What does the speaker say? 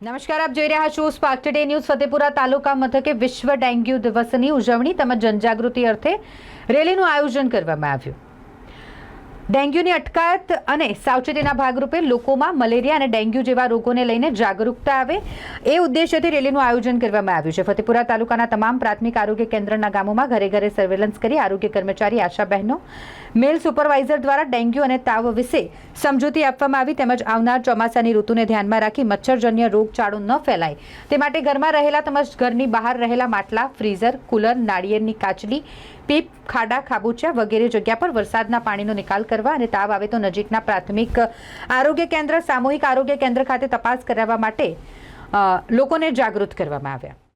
નમસ્કાર, આપ જોઈ રહ્યા છો સ્પાર્ક ટુડે ન્યૂઝ ફતેપુરા તાલુકા મથકે વિશ્વ ડેન્ગ્યુ દિવસની ઉજવણી તેમજ જનજાગૃતિ અર્થે રેલીનું આયોજન કરવામાં આવ્યું. ડેન્ગ્યુની અટકાયત અને સાવચેતીના ભાગરૂપે લોકોમાં મલેરિયા અને ડેન્ગ્યુ જેવા રોગોને લઈને જાગરૂકતા આવે એ ઉદ્દેશ્યથી રેલીનું આયોજન કરવામાં આવ્યું છે. ફતેપુરા તાલુકાના તમામ પ્રાથમિક આરોગ્ય કેન્દ્રના ગામોમાં ઘરે ઘરે સર્વેલન્સ કરી આરોગ્ય કર્મચારી, આશા બહેનો મેલ સુપરવાઇઝર દ્વારા ડેન્ગ્યુ અને તાવ વિશે સમજૂતી આપવામાં આવી તેમજ આવનાર ચોમાસાની ઋતુને ધ્યાનમાં રાખી મચ્છરજન્ય રોગચાળો ન ફેલાય. તે માટે ઘરમાં રહેલા તેમજ ઘરની બહાર રહેલા માટલા ફ્રીઝર કુલર નાળિયેરની કાચલી, પીપ, ખાડા, ખાબોચિયા વગેરે જગ્યા પર વરસાદના પાણીનો નિકાલ કરવા અને તાવ આવે તો નજીકના પ્રાથમિક આરોગ્ય કેન્દ્ર, સામૂહિક આરોગ્ય કેન્દ્ર ખાતે તપાસ કરાવવા માટે લોકોને જાગૃત કરવામાં આવ્યા.